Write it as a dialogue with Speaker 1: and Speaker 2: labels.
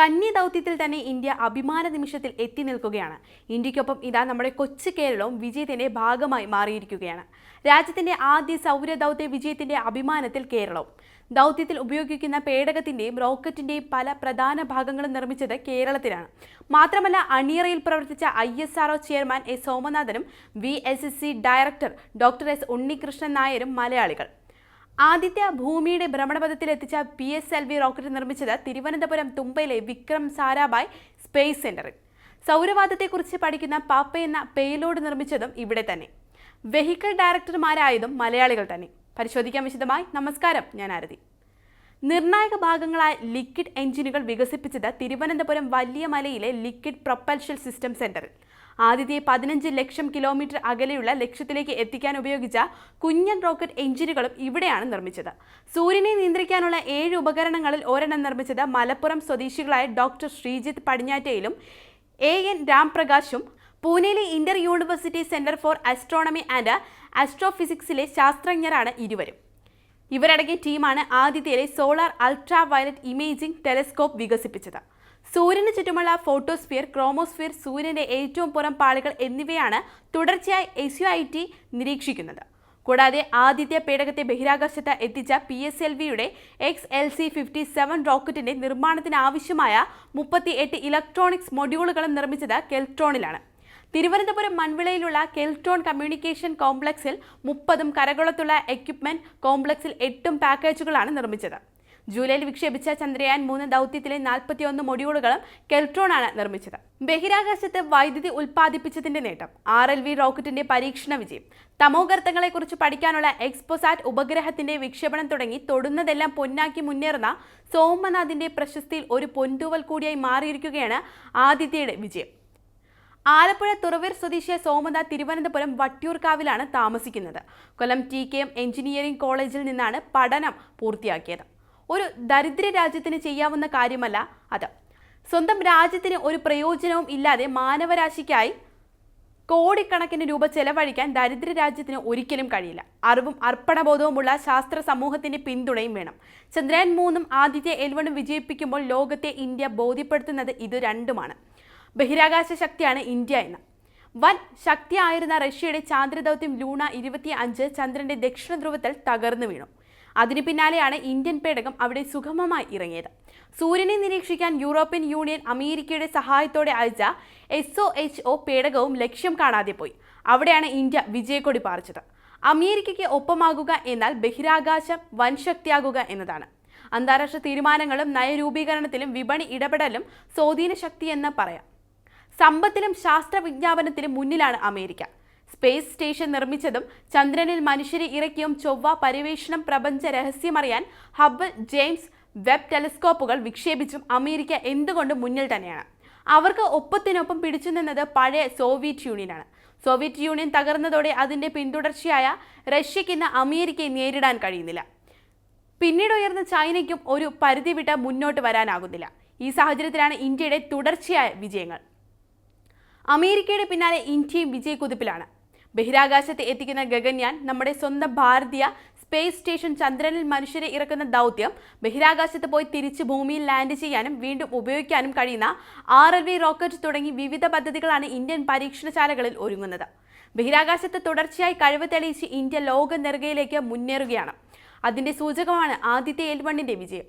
Speaker 1: കന്നി ദൗത്യത്തിൽ തന്നെ ഇന്ത്യ അഭിമാന നിമിഷത്തിൽ എത്തി നിൽക്കുകയാണ്. ഇന്ത്യക്കൊപ്പം ഇതാ നമ്മുടെ കൊച്ചു കേരളവും വിജയത്തിന്റെ ഭാഗമായി മാറിയിരിക്കുകയാണ്. രാജ്യത്തിന്റെ ആദ്യ സൗര ദൗത്യ വിജയത്തിന്റെ അഭിമാനത്തിൽ കേരളവും. ദൗത്യത്തിൽ ഉപയോഗിക്കുന്ന പേടകത്തിന്റെയും റോക്കറ്റിന്റെയും പല പ്രധാന ഭാഗങ്ങളും നിർമ്മിച്ചത് കേരളത്തിലാണ്. മാത്രമല്ല അണിയറയിൽ പ്രവർത്തിച്ച I S R O chairman S സോമനാഥനും V S S C director doctor S Unnikrishnan നായരും മലയാളികൾ. ആദിത്യ ഭൂമിയുടെ ഭ്രമണപഥത്തിൽ എത്തിച്ച P S L V rocket നിർമ്മിച്ചത് തിരുവനന്തപുരം തുമ്പയിലെ വിക്രം സാരാഭായ് സ്പേസ് സെന്ററിൽ സൗരവാദത്തെക്കുറിച്ച് പഠിക്കുന്ന പാപ്പ എന്ന പേലോഡ് നിർമ്മിച്ചതും ഇവിടെ തന്നെ. വെഹിക്കിൾ ഡയറക്ടർമാരായതും മലയാളികൾ തന്നെ. പരിശോധിക്കാൻ വിശദമായി. നമസ്കാരം ഞാൻ ആരതി. നിർണായക ഭാഗങ്ങളായ ലിക്വിഡ് എഞ്ചിനുകൾ വികസിപ്പിച്ചത് തിരുവനന്തപുരം വലിയ മലയിലെ ലിക്വിഡ് പ്രൊപ്പൽഷൻ സിസ്റ്റം സെന്ററിൽ ആദ്യത്തെ പതിനഞ്ച് ലക്ഷം കിലോമീറ്റർ അകലെയുള്ള ലക്ഷ്യത്തിലേക്ക് എത്തിക്കാൻ ഉപയോഗിച്ച കുഞ്ഞൻ റോക്കറ്റ് എഞ്ചിനുകളും ഇവിടെയാണ് നിർമ്മിച്ചത്. സൂര്യനെ നിയന്ത്രിക്കാനുള്ള ഏഴ് ഉപകരണങ്ങളിൽ ഒരെണ്ണം നിർമ്മിച്ചത് മലപ്പുറം സ്വദേശികളായ ഡോക്ടർ ശ്രീജിത്ത് പടിഞ്ഞാറ്റയിലും എ എൻ രാംപ്രകാശും പൂനെയിലെ inter university centre for astronomy and ആസ്ട്രോഫിസിക്സിലെ ശാസ്ത്രജ്ഞരാണ് ഇരുവരും. ഇവരടങ്ങിയ ടീമാണ് ആദ്യത്തെ solar ultra violet imaging telescope വികസിപ്പിച്ചത്. സൂര്യന് ചുറ്റുമുള്ള ഫോട്ടോസ്ഫിയർ ക്രോമോസ്ഫിയർ സൂര്യന്റെ ഏറ്റവും പുറം പാളികൾ എന്നിവയാണ് തുടർച്ചയായി എസ് യു ഐ ടി നിരീക്ഷിക്കുന്നത്. കൂടാതെ ആദിത്യ പേടകത്തെ ബഹിരാകാശത്ത് എത്തിച്ച പി എസ് എൽ വിയുടെ X L C fifty seven റോക്കറ്റിന്റെ നിർമ്മാണത്തിന് ആവശ്യമായ മുപ്പത്തി എട്ട് ഇലക്ട്രോണിക്സ് മൊഡ്യൂളുകളും നിർമ്മിച്ചത് കെൽട്രോണിലാണ്. തിരുവനന്തപുരം മൺവിളയിലുള്ള കെൽട്രോൺ കമ്മ്യൂണിക്കേഷൻ കോംപ്ലക്സിൽ മുപ്പതും കരകുളത്തുള്ള എക്യുപ്മെന്റ് കോംപ്ലക്സിൽ എട്ടും പാക്കേജുകളാണ് നിർമ്മിച്ചത്. ജൂലൈയിൽ വിക്ഷേപിച്ച ചന്ദ്രയാൻ മൂന്ന് ദൗത്യത്തിലെ നാൽപ്പത്തിയൊന്ന് മൊഡ്യൂളുകളും കെൽട്രോൺ ആണ് നിർമ്മിച്ചത്. ബഹിരാകാശത്ത് വൈദ്യുതി ഉൽപ്പാദിപ്പിച്ചതിന്റെ നേട്ടം ആർ എൽ വി റോക്കറ്റിന്റെ പരീക്ഷണ വിജയം തമോഗർത്തങ്ങളെക്കുറിച്ച് പഠിക്കാനുള്ള എക്സ്പോസാറ്റ് ഉപഗ്രഹത്തിന്റെ വിക്ഷേപണം തുടങ്ങി തൊടുന്നതെല്ലാം പൊന്നാക്കി മുന്നേറുന്ന സോമനാഥിന്റെ പ്രശസ്തിയിൽ ഒരു പൊൻതൂവൽ കൂടിയായി മാറിയിരിക്കുകയാണ് ആദിത്യയുടെ വിജയം. ആലപ്പുഴ തുറവീർ സ്വദേശിയ സോമദ തിരുവനന്തപുരം വട്ടിയൂർക്കാവിലാണ് താമസിക്കുന്നത്. Kollam T K M engineering കോളേജിൽ നിന്നാണ് പഠനം പൂർത്തിയാക്കിയത്. ഒരു ദരിദ്ര രാജ്യത്തിന് ചെയ്യാവുന്ന കാര്യമല്ല അത്. സ്വന്തം രാജ്യത്തിന് ഒരു പ്രയോജനവും ഇല്ലാതെ മാനവരാശിക്കായി കോടിക്കണക്കിന് രൂപ ചെലവഴിക്കാൻ ദരിദ്ര രാജ്യത്തിന് ഒരിക്കലും കഴിയില്ല. അറിവും അർപ്പണബോധവുമുള്ള ശാസ്ത്ര സമൂഹത്തിന്റെ പിന്തുണയും വേണം. ചന്ദ്രയാൻ മൂന്നും ആദ്യത്തെ എൽവണും വിജയിപ്പിക്കുമ്പോൾ ലോകത്തെ ഇന്ത്യ ബോധ്യപ്പെടുത്തുന്നത് ഇത് രണ്ടുമാണ്. ബഹിരാകാശ ശക്തിയാണ് ഇന്ത്യ എന്ന്. വൻ ശക്തിയായിരുന്ന റഷ്യയുടെ ചാന്ദ്രദൗത്യം ലൂണ ഇരുപത്തി അഞ്ച് ചന്ദ്രന്റെ ദക്ഷിണ ധ്രുവത്തിൽ തകർന്നു വീണു. അതിനു പിന്നാലെയാണ് ഇന്ത്യൻ പേടകം അവിടെ സുഗമമായി ഇറങ്ങിയത്. സൂര്യനെ നിരീക്ഷിക്കാൻ യൂറോപ്യൻ യൂണിയൻ അമേരിക്കയുടെ സഹായത്തോടെ അയച്ച എസ് ഒ എച്ച് ഒ പേടകവും ലക്ഷ്യം കാണാതെ പോയി. അവിടെയാണ് ഇന്ത്യ വിജയക്കൊടി പാറിച്ചത്. അമേരിക്കയ്ക്ക് ഒപ്പമാകുക എന്നാൽ ബഹിരാകാശം വൻശക്തിയാകുക എന്നതാണ്. അന്താരാഷ്ട്ര തീരുമാനങ്ങളും നയരൂപീകരണത്തിലും വിപണി ഇടപെടലും സ്വാധീന ശക്തി എന്ന് പറയാം. സമ്പത്തിലും ശാസ്ത്ര വിജ്ഞാപനത്തിലും മുന്നിലാണ് അമേരിക്ക. സ്പേസ് സ്റ്റേഷൻ നിർമ്മിച്ചതും ചന്ദ്രനിൽ മനുഷ്യരെ ഇറക്കിയും ചൊവ്വ പര്യവേഷണം പ്രപഞ്ച രഹസ്യമറിയാൻ ഹബ്ബ് ജെയിംസ് വെബ് ടെലിസ്കോപ്പുകൾ വിക്ഷേപിച്ചും അമേരിക്ക എന്തുകൊണ്ട് മുന്നിൽ തന്നെയാണ്. അവർക്ക് ഒപ്പത്തിനൊപ്പം പിടിച്ചു നിന്നത് പഴയ സോവിയറ്റ് യൂണിയനാണ്. സോവിയറ്റ് യൂണിയൻ തകർന്നതോടെ അതിന്റെ പിന്തുടർച്ചയായ റഷ്യയ്ക്ക് ഇന്ന് അമേരിക്കയെ നേരിടാൻ കഴിയുന്നില്ല. പിന്നീട് ഉയർന്ന ചൈനയ്ക്കും ഒരു പരിധി വിട്ട് മുന്നോട്ട് വരാനാകുന്നില്ല. ഈ സാഹചര്യത്തിലാണ് ഇന്ത്യയുടെ തുടർച്ചയായ വിജയങ്ങൾ. അമേരിക്കയുടെ പിന്നാലെ ഇന്ത്യയും വിജയക്കുതിപ്പിലാണ്. ബഹിരാകാശത്ത് എത്തിക്കുന്ന ഗഗൻയാൻ നമ്മുടെ സ്വന്തം ഭാരതീയ സ്പേസ് സ്റ്റേഷൻ ചന്ദ്രനിൽ മനുഷ്യരെ ഇറക്കുന്ന ദൗത്യം ബഹിരാകാശത്ത് പോയി തിരിച്ച് ഭൂമിയിൽ ലാൻഡ് ചെയ്യാനും വീണ്ടും ഉപയോഗിക്കാനും കഴിയുന്ന ആർ എൽ വി റോക്കറ്റ് തുടങ്ങി വിവിധ പദ്ധതികളാണ് ഇന്ത്യൻ പരീക്ഷണശാലകളിൽ ഒരുങ്ങുന്നത്. ബഹിരാകാശത്ത് തുടർച്ചയായി കഴിവ് തെളിയിച്ച് ഇന്ത്യ ലോക നെറുകയിലേക്ക് മുന്നേറുകയാണ്. അതിന്റെ സൂചകമാണ് ആദ്യത്തെ എൽ വണ്ണിന്റെ വിജയം.